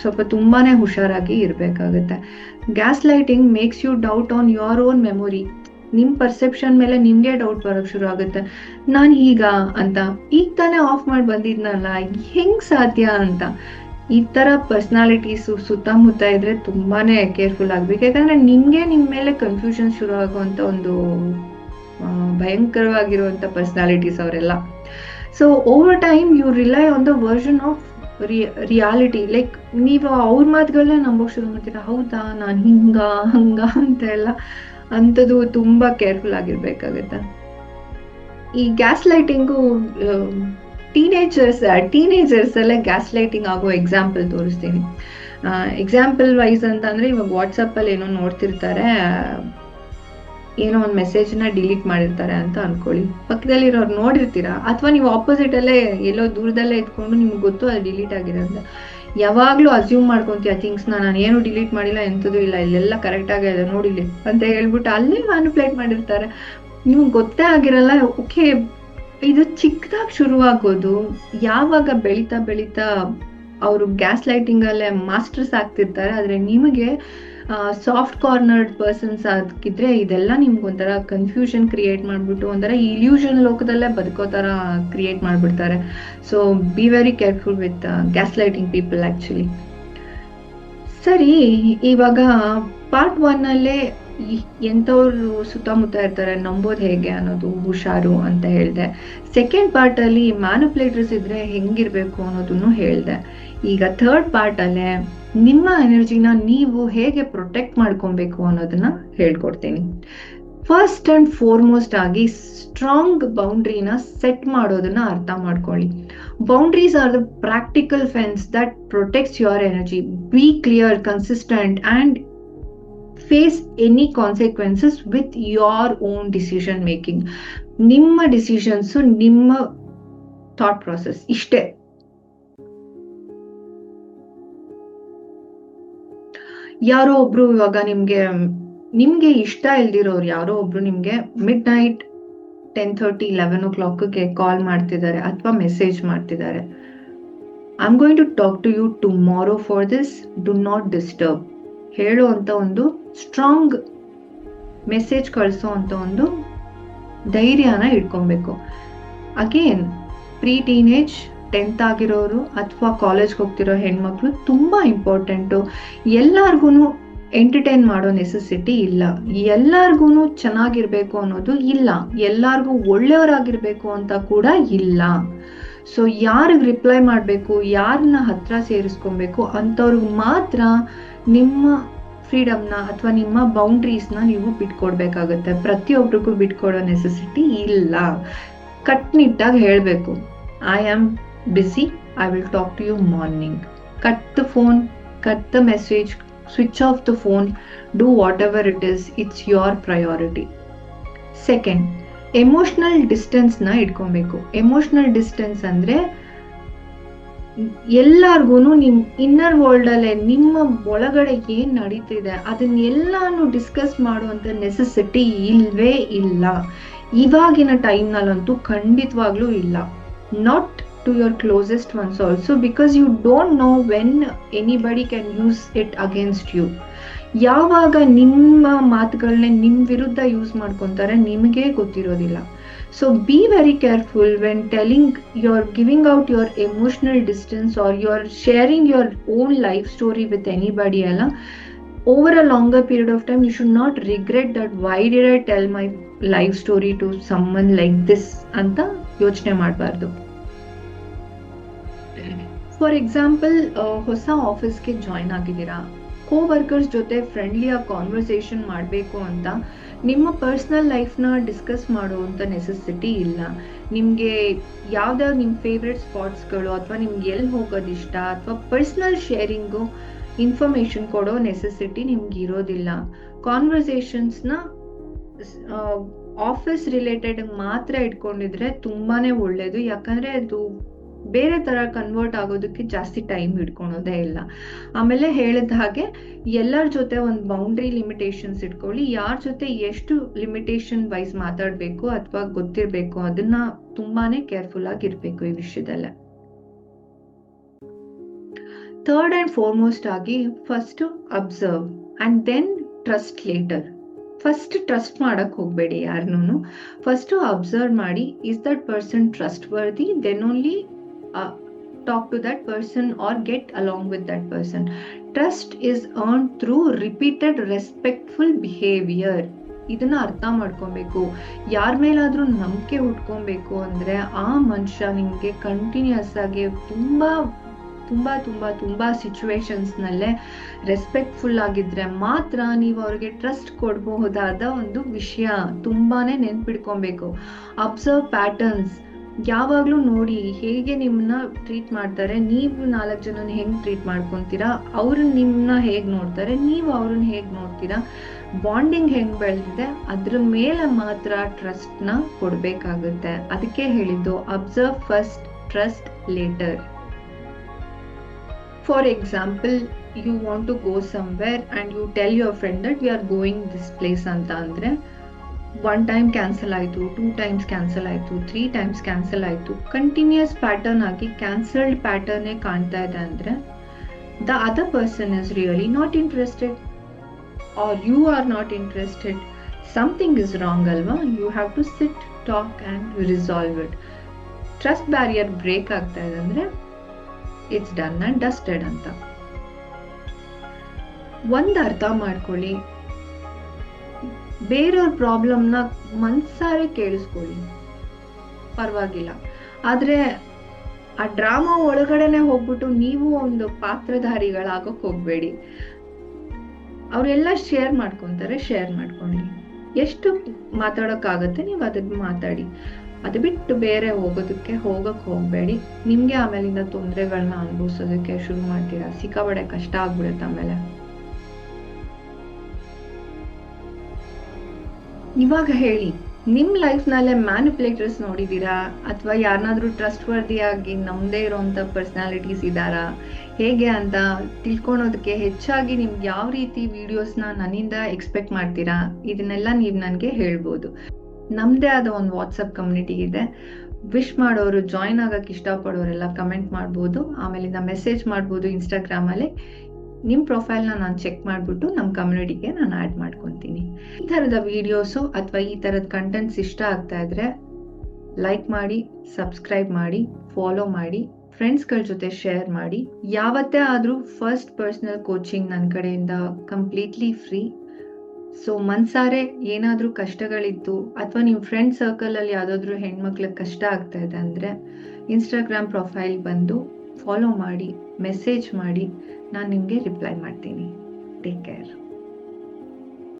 ಸ್ವಲ್ಪ ತುಂಬಾನೇ ಹುಷಾರಾಗಿ ಇರ್ಬೇಕಾಗತ್ತೆ gaslighting makes you doubt on your own memory ನಿಮ್ ಪರ್ಸೆಪ್ಷನ್ ಮೇಲೆ ನಿಮ್ಗೆ ಡೌಟ್ ಬರೋಕ್ ಶುರು ಆಗುತ್ತೆ ನಾನ್ ಈಗ ಅಂತ ಈಗ ತಾನೇ ಆಫ್ ಮಾಡಿ ಬಂದಿದ್ನಲ್ಲ ಹೆಂಗ್ ಸಾಧ್ಯ ಅಂತ ಈ ತರ ಪರ್ಸ್ನಾಲಿಟೀಸು ಸುತ್ತಮುತ್ತ ಇದ್ರೆ ತುಂಬಾನೇ ಕೇರ್ಫುಲ್ ಆಗಬೇಕು ಯಾಕಂದ್ರೆ ನಿಮಗೆ ನಿಮ್ಮ ಮೇಲೆ ಕನ್ಫ್ಯೂಷನ್ ಶುರು ಆಗುವಂತ ಒಂದು ಭಯಂಕರವಾಗಿರುವಂತ ಪರ್ಸ್ನಾಲಿಟೀಸ್ ಅವರೆಲ್ಲ so over time you rely on the version of reality like ನೀವು ಅವ್ರ ಮಾತುಗಳನ್ನ ನಂಬೋಕೆ ಶುರು ಮಾಡ್ತೀರಾ ಹೌದಾ ನಾನು ಹಿಂಗ ಹಂಗ ಅಂತ ಎಲ್ಲ ಅಂಥದ್ದು ತುಂಬಾ ಕೇರ್ಫುಲ್ ಆಗಿರ್ಬೇಕಾಗತ್ತೆ ಈ ಗ್ಯಾಸ್ ಲೈಟಿಂಗು ಟೀನೇಜರ್ಸ್ ಟೀನೇಜರ್ಸ್ ಅಲ್ಲೇ ಗ್ಯಾಸ್ ಲೈಟಿಂಗ್ ಆಗೋ ಎಕ್ಸಾಂಪಲ್ ತೋರಿಸ್ತೀನಿ ಎಕ್ಸಾಂಪಲ್ ವೈಸ್ ಅಂತ ಅಂದ್ರೆ ಇವಾಗ ವಾಟ್ಸಪ್ಪಲ್ಲಿ ಏನೋ ನೋಡ್ತಿರ್ತಾರೆ ಏನೋ ಒಂದು ನ ಡಿಲೀಟ್ ಮಾಡಿರ್ತಾರೆ ಅಂತ ಅನ್ಕೊಳ್ಳಿ ಪಕ್ಕದಲ್ಲಿ ಇರೋರು ನೋಡಿರ್ತೀರಾ ಅಥವಾ ನೀವು ಆಪೋಸಿಟಲ್ಲೇ ಎಲ್ಲೋ ದೂರದಲ್ಲೇ ಇದ್ಕೊಂಡು ನಿಮ್ಗೆ ಗೊತ್ತು ಅದು ಡಿಲೀಟ್ ಆಗಿದೆ ಅಂತ ಯಾವಾಗಲೂ ಅಸ್ಯೂಮ್ ಥಿಂಗ್ಸ್ ಥಿಂಗ್ಸ್ನ ನಾನು ಏನು ಡಿಲೀಟ್ ಮಾಡಿಲ್ಲ ಎಂಥದ್ದು ಇಲ್ಲ ಇಲ್ಲೆಲ್ಲ ಕರೆಕ್ಟಾಗಿ ಇದೆ ನೋಡಿಲಿ ಅಂತ ಹೇಳ್ಬಿಟ್ಟು ಅಲ್ಲೇ ಮ್ಯಾನುಪ್ಲೇಟ್ ಮಾಡಿರ್ತಾರೆ ನಿಮ್ಗೆ ಗೊತ್ತೇ ಆಗಿರಲ್ಲ ಓಕೆ ಇದು ಚಿಕ್ಕದಾಗಿ ಶುರುವಾಗೋದು ಯಾವಾಗ ಬೆಳೀತಾ ಬೆಳೀತಾ ಅವರು ಗ್ಯಾಸ್ ಲೈಟಿಂಗ್ ಅಲ್ಲೇ ಮಾಸ್ಟರ್ಸ್ ಆಗ್ತಿರ್ತಾರೆ ಆದ್ರೆ ನಿಮಗೆ ಸಾಫ್ಟ್ ಕಾರ್ನರ್ಡ್ ಪರ್ಸನ್ಸ್ ಆಗಿದ್ರೆ ಇದೆಲ್ಲ ನಿಮ್ಗೆ ಒಂಥರ ಕನ್ಫ್ಯೂಷನ್ ಕ್ರಿಯೇಟ್ ಮಾಡಿಬಿಟ್ಟು ಒಂಥರ ಇಲ್ಯೂಷನ್ ಲೋಕದಲ್ಲೇ ಬದುಕೋ ಥರ ಕ್ರಿಯೇಟ್ ಮಾಡಿಬಿಡ್ತಾರೆ so be very careful with gaslighting people actually ಸರಿ ಇವಾಗ ಪಾರ್ಟ್ ಒನ್ನಲ್ಲೇ ಎಂಥವ್ರು ಸುತ್ತಮುತ್ತ ಇರ್ತಾರೆ ನಂಬೋದು ಹೇಗೆ ಅನ್ನೋದು ಹುಷಾರು ಅಂತ ಹೇಳಿದೆ ಸೆಕೆಂಡ್ ಪಾರ್ಟಲ್ಲಿ ಮ್ಯಾನುಪ್ಲೇಟರ್ಸ್ ಇದ್ರೆ ಹೆಂಗಿರ್ಬೇಕು ಅನ್ನೋದನ್ನು ಹೇಳಿದೆ ಈಗ ಥರ್ಡ್ ಪಾರ್ಟಲ್ಲೇ ನಿಮ್ಮ ಎನರ್ಜಿನ ನೀವು ಹೇಗೆ ಪ್ರೊಟೆಕ್ಟ್ ಮಾಡ್ಕೊಬೇಕು ಅನ್ನೋದನ್ನ ಹೇಳ್ಕೊಡ್ತೀನಿ ಫಸ್ಟ್ ಅಂಡ್ ಫೋರ್ಮೋಸ್ಟ್ ಆಗಿ ಸ್ಟ್ರಾಂಗ್ ಬೌಂಡ್ರಿನ ಸೆಟ್ ಮಾಡೋದನ್ನ ಅರ್ಥ ಮಾಡ್ಕೊಳ್ಳಿ boundaries are the practical fence that protects your energy be clear consistent and face any consequences with your own decision making ನಿಮ್ಮ ಡಿಸಿಷನ್ಸ್ ನಿಮ್ಮ ಥಾಟ್ ಪ್ರಾಸೆಸ್ ಇಷ್ಟೇ ಯಾರೋ ಒಬ್ರು ಇವಾಗ ನಿಮ್ಗೆ ನಿಮ್ಗೆ ಇಷ್ಟ ಇಲ್ದಿರೋರು ಯಾರೋ ಒಬ್ರು ನಿಮ್ಗೆ midnight ten thirty eleven ಓ ಕ್ಲಾಕ್ಗೆ ಕಾಲ್ ಮಾಡ್ತಿದ್ದಾರೆ ಅಥವಾ ಮೆಸೇಜ್ ಮಾಡ್ತಿದ್ದಾರೆ I am going to talk to you tomorrow for this do not disturb ಹೇಳುವಂತ ಒಂದು ಸ್ಟ್ರಾಂಗ್ ಮೆಸೇಜ್ ಕಳಿಸೋ ಅಂತ ಒಂದು ಧೈರ್ಯನ ಇಟ್ಕೊಬೇಕು ಅಗೇನ್ ಪ್ರೀ ಟೀನೇಜ್ ಟೆಂತ್ ಆಗಿರೋರು ಅಥವಾ ಕಾಲೇಜ್ಗೆ ಹೋಗ್ತಿರೋ ಹೆಣ್ಮಕ್ಳು ತುಂಬ ಇಂಪಾರ್ಟೆಂಟು ಎಲ್ಲರಿಗೂ ಎಂಟರ್ಟೈನ್ ಮಾಡೋ ನೆಸೆಸಿಟಿ ಇಲ್ಲ ಎಲ್ಲಾರ್ಗು ಚೆನ್ನಾಗಿರ್ಬೇಕು ಅನ್ನೋದು ಇಲ್ಲ ಎಲ್ಲಾರ್ಗು ಒಳ್ಳೆಯವರಾಗಿರ್ಬೇಕು ಅಂತ ಕೂಡ ಇಲ್ಲ ಸೊ ಯಾರಿಗೆ ರಿಪ್ಲೈ ಮಾಡಬೇಕು ಯಾರನ್ನ ಹತ್ರ ಸೇರಿಸ್ಕೊಬೇಕು ಅಂಥವ್ರಿಗೆ ಮಾತ್ರ ನಿಮ್ಮ ಫ್ರೀಡಮ್ನ ಅಥವಾ ನಿಮ್ಮ ಬೌಂಡ್ರೀಸ್ನ ನೀವು ಬಿಟ್ಕೊಡ್ಬೇಕಾಗತ್ತೆ ಪ್ರತಿಯೊಬ್ಬರಿಗೂ ಬಿಟ್ಕೊಡೋ ನೆಸೆಸಿಟಿ ಇಲ್ಲ ಕಟ್ನಿಟ್ಟಾಗಿ ಹೇಳಬೇಕು I am busy I will talk to you morning cut the phone cut the message switch off the phone do whatever it is it's your priority second emotional ಡಿಸ್ಟೆನ್ಸ್ನ ಇಟ್ಕೊಬೇಕು ಎಮೋಷ್ನಲ್ ಡಿಸ್ಟೆನ್ಸ್ ಅಂದರೆ ಎಲ್ಲಾರ್ಗು ನಿಮ್ inner world ಅಲ್ಲೇ ನಿಮ್ಮ ಒಳಗಡೆ ಏನ್ ನಡೀತಿದೆ ಅದನ್ನ ಎಲ್ಲಾನು ಡಿಸ್ಕಸ್ ಮಾಡುವಂತ ನೆಸೆಸಿಟಿ ಇಲ್ವೇ ಇಲ್ಲ ಇವಾಗಿನ ಟೈಮ್ ನಲ್ಲಂತೂ ಖಂಡಿತವಾಗ್ಲೂ ಇಲ್ಲ not to your closest ones also because you don't know when anybody can use it against you ಯಾವಾಗ ನಿಮ್ಮ ಮಾತುಗಳನ್ನೇ ನಿಮ್ಮ ವಿರುದ್ಧ ಯೂಸ್ ಮಾಡ್ಕೊತಾರೆ ನಿಮಗೆ ಗೊತ್ತಿರೋದಿಲ್ಲ so be very careful when telling you are giving out your emotional distance are you are sharing your own life story with anybody ಅಲ್ಲ over a longer period of time you should not regret that why did I tell my life story to someone like this ಅಂತ ಯೋಚನೆ ಮಾಡಬಾರ್ದು for example ಹೊಸ ಆಫೀಸ್ಗೆ join ಆಗಿದ್ದೀರಾ ಕೋ workers ಜೊತೆ ಫ್ರೆಂಡ್ಲಿಯಾಗಿ conversation ಮಾಡಬೇಕು ಅಂತ ನಿಮ್ಮ ಪರ್ಸ್ನಲ್ ಲೈಫ್ನ ಡಿಸ್ಕಸ್ ಮಾಡುವಂಥ ನೆಸೆಸಿಟಿ ಇಲ್ಲ ನಿಮಗೆ ಯಾವ್ದಾವ್ದು ನಿಮ್ಮ ಫೇವ್ರೆಟ್ ಸ್ಪಾಟ್ಸ್ಗಳು ಅಥವಾ ನಿಮ್ಗೆ ಎಲ್ಲಿ ಹೋಗೋದು ಇಷ್ಟ ಅಥವಾ ಪರ್ಸ್ನಲ್ ಶೇರಿಂಗು ಇನ್ಫಾರ್ಮೇಶನ್ ಕೊಡೋ ನೆಸೆಸಿಟಿ ನಿಮ್ಗೆ ಇರೋದಿಲ್ಲ ಕಾನ್ವರ್ಸೇಷನ್ಸ್ನ ಆಫೀಸ್ ರಿಲೇಟೆಡ್ ಮಾತ್ರ ಇಟ್ಕೊಂಡಿದ್ರೆ ತುಂಬಾ ಒಳ್ಳೇದು ಯಾಕಂದರೆ ಅದು ಬೇರೆ ತರ ಕನ್ವರ್ಟ್ ಆಗೋದಕ್ಕೆ ಜಾಸ್ತಿ ಟೈಮ್ ಇಟ್ಕೊಳೋದೇ ಇಲ್ಲ ಆಮೇಲೆ ಹೇಳಿದ ಹಾಗೆ ಎಲ್ಲರ ಜೊತೆ ಒಂದು ಬೌಂಡ್ರಿ ಲಿಮಿಟೇಷನ್ಸ್ ಇಟ್ಕೊಳ್ಳಿ ಯಾರ ಜೊತೆ ಎಷ್ಟು ಲಿಮಿಟೇಷನ್ ವೈಸ್ ಮಾತಾಡ್ಬೇಕು ಅಥವಾ ಗೊತ್ತಿರ್ಬೇಕು ಅದನ್ನ ತುಂಬಾನೇ ಕೇರ್ಫುಲ್ ಆಗಿರ್ಬೇಕು ಈ ವಿಷಯದಲ್ಲೇ ಥರ್ಡ್ ಅಂಡ್ ಫೋರ್ಮೋಸ್ಟ್ ಆಗಿ first observe and then trust later first trust ಮಾಡಕ್ ಹೋಗ್ಬೇಡಿ ಯಾರನ್ನೂ ಫಸ್ಟ್ ಅಬ್ಸರ್ವ್ ಮಾಡಿ is that person trustworthy then only talk uh, talk to that person or get along with that person. Trust is earned through repeated respectful behavior. ಇದನ್ನ ಅರ್ಥ ಮಾಡ್ಕೊಬೇಕು ಯಾರ ಮೇಲಾದ್ರೂ ನಂಬಿಕೆ ಉಟ್ಕೊಬೇಕು ಅಂದ್ರೆ ಆ ಮನುಷ್ಯ ನಿಮಗೆ ಕಂಟಿನ್ಯೂಸ್ ಆಗಿ ತುಂಬಾ ತುಂಬ ತುಂಬ ತುಂಬ ಸಿಚುವೇಶನ್ಸ್ನಲ್ಲೇ ರೆಸ್ಪೆಕ್ಟ್ಫುಲ್ ಆಗಿದ್ರೆ ಮಾತ್ರ ನೀವು ಅವ್ರಿಗೆ ಟ್ರಸ್ಟ್ ಕೊಡಬಹುದಾದ ಒಂದು ವಿಷಯ ತುಂಬಾ ನೆನ್ಪಿಡ್ಕೊಬೇಕು ಅಬ್ಸರ್ವ್ ಪ್ಯಾಟರ್ನ್ಸ್ ಯಾವಾಗಲೂ ನೋಡಿ ಹೇಗೆ ನಿಮ್ಮನ್ನ ಟ್ರೀಟ್ ಮಾಡ್ತಾರೆ ನೀವು ನಾಲ್ಕು ಜನನ ಹೆಂಗೆ ಟ್ರೀಟ್ ಮಾಡ್ಕೊತೀರಾ ಅವರು ನಿಮ್ಮನ್ನ ಹೇಗೆ ನೋಡ್ತಾರೆ ನೀವು ಅವ್ರನ್ನ ಹೇಗೆ ನೋಡ್ತೀರಾ ಬಾಂಡಿಂಗ್ ಹೆಂಗೆ ಬೆಳೆದಿದೆ ಅದ್ರ ಮೇಲೆ ಮಾತ್ರ ನ ಕೊಡ್ಬೇಕಾಗುತ್ತೆ ಅದಕ್ಕೆ ಹೇಳಿದ್ದು observe first trust later for example you want to go somewhere and you tell your friend that we are going this place ಅಂತ ಅಂದರೆ ಒನ್ ಟೈಮ್ ಕ್ಯಾನ್ಸಲ್ ಆಯಿತು ಟೂ ಟೈಮ್ಸ್ ಕ್ಯಾನ್ಸಲ್ ಆಯಿತು ತ್ರೀ ಟೈಮ್ಸ್ ಕ್ಯಾನ್ಸಲ್ ಆಯಿತು continues pattern ಆಗಿ cancelled ಪ್ಯಾಟರ್ನೇ ಕಾಣ್ತಾ ಇದೆ ಅಂದರೆ the other person is really not interested are you are not interested something is wrong ಅಲ್ವಾ you have to sit talk and resolve it trust barrier break ಆಗ್ತಾ ಇದೆ ಅಂದರೆ ಇಟ್ಸ್ ಡನ್ ಆ್ಯಂಡ್ ಡಸ್ಟೆಡ್ ಅಂತ ಒಂದು ಅರ್ಥ ಮಾಡ್ಕೊಳ್ಳಿ ಬೇರೆಯವ್ರ ಪ್ರಾಬ್ಲಮ್ನ ಮನ್ಸಾರೆ ಕೇಳಿಸ್ಕೊಳ್ಳಿ ಪರವಾಗಿಲ್ಲ ಆದ್ರೆ ಆ ಡ್ರಾಮಾ ಒಳಗಡೆನೆ ಹೋಗ್ಬಿಟ್ಟು ನೀವು ಒಂದು ಪಾತ್ರಧಾರಿಗಳಾಗೋಕ್ ಹೋಗ್ಬೇಡಿ ಅವರೆಲ್ಲ ಶೇರ್ ಮಾಡ್ಕೊಂತಾರೆ ಶೇರ್ ಮಾಡ್ಕೊಳ್ಳಿ ಎಷ್ಟು ಮಾತಾಡೋಕ್ಕಾಗತ್ತೆ ನೀವು ಅದನ್ನ ಮಾತಾಡಿ ಅದು ಬಿಟ್ಟು ಬೇರೆ ಹೋಗೋದಕ್ಕೆ ಹೋಗಕ್ಕೆ ಹೋಗಬೇಡಿ ನಿಮಗೆ ಆಮೇಲಿಂದ ತೊಂದರೆಗಳನ್ನ ಅನುಭವಿಸೋದಕ್ಕೆ ಶುರು ಮಾಡ್ತೀರಾ ಸಿಕ್ಕಾಬಡೆ ಕಷ್ಟ ಆಗ್ಬಿಡುತ್ತೆ ಆಮೇಲೆ ಇವಾಗ ಹೇಳಿ ನಿಮ್ ಲೈಫ್ ನಲ್ಲೇ ಮ್ಯಾನುಪ್ಲೇಟರ್ಸ್ ನೋಡಿದೀರಾ ಅಥವಾ ಯಾರನ್ನಾದ್ರೂ ಟ್ರಸ್ಟ್ ವರ್ದಿ ಆಗಿ ನಮ್ದೇ ಇರೋಂಥ ಪರ್ಸನಾಲಿಟೀಸ್ ಇದ್ದಾರಾ ಹೇಗೆ ಅಂತ ತಿಳ್ಕೊಳೋದಕ್ಕೆ ಹೆಚ್ಚಾಗಿ ನಿಮ್ಗೆ ಯಾವ ರೀತಿ ವಿಡಿಯೋಸ್ನ ನನ್ನಿಂದ ಎಕ್ಸ್ಪೆಕ್ಟ್ ಮಾಡ್ತೀರಾ ಇದನ್ನೆಲ್ಲ ನೀವು ನನಗೆ ಹೇಳ್ಬೋದು ನಮ್ದೇ ಆದ ಒಂದು ವಾಟ್ಸಪ್ ಕಮ್ಯುನಿಟಿ ಇದೆ ವಿಶ್ ಮಾಡೋರು ಜಾಯ್ನ್ ಆಗೋಕ್ಕೆ ಇಷ್ಟಪಡೋರೆಲ್ಲ ಕಮೆಂಟ್ ಮಾಡ್ಬೋದು ಆಮೇಲಿಂದ ಮೆಸೇಜ್ ಮಾಡ್ಬೋದು ಇನ್ಸ್ಟಾಗ್ರಾಮಲ್ಲಿ ನಿಮ್ಮ ಪ್ರೊಫೈಲ್ನ ನಾನು ಚೆಕ್ ಮಾಡಿಬಿಟ್ಟು ನಮ್ಮ ಕಮ್ಯುನಿಟಿಗೆ ನಾನು ಆ್ಯಡ್ ಮಾಡ್ಕೊತೀನಿ ಈ ಥರದ ವೀಡಿಯೋಸು ಅಥವಾ ಈ ಥರದ ಕಂಟೆಂಟ್ಸ್ ಇಷ್ಟ ಆಗ್ತಾ ಇದ್ರೆ ಲೈಕ್ ಮಾಡಿ ಸಬ್ಸ್ಕ್ರೈಬ್ ಮಾಡಿ ಫಾಲೋ ಮಾಡಿ ಫ್ರೆಂಡ್ಸ್ಗಳ ಜೊತೆ ಶೇರ್ ಮಾಡಿ ಯಾವತ್ತೇ ಆದರೂ ಫಸ್ಟ್ ಪರ್ಸ್ನಲ್ ಕೋಚಿಂಗ್ ನನ್ನ ಕಡೆಯಿಂದ ಕಂಪ್ಲೀಟ್ಲಿ ಫ್ರೀ ಸೊ ಮನ್ಸಾರೆ ಏನಾದರೂ ಕಷ್ಟಗಳಿತ್ತು ಅಥವಾ ನಿಮ್ಮ ಫ್ರೆಂಡ್ ಸರ್ಕಲಲ್ಲಿ ಯಾವುದಾದ್ರೂ ಹೆಣ್ಮಕ್ಳಿಗೆ ಕಷ್ಟ ಆಗ್ತಾ ಇದೆ ಅಂದರೆ ಇನ್ಸ್ಟಾಗ್ರಾಮ್ ಪ್ರೊಫೈಲ್ ಬಂದು ಫಾಲೋ ಮಾಡಿ ಮೆಸೇಜ್ ಮಾಡಿ ನಾನು ನಿಮಗೆ ರಿಪ್ಲೈ ಮಾಡ್ತೀನಿ ಟೇಕ್ ಕೇರ್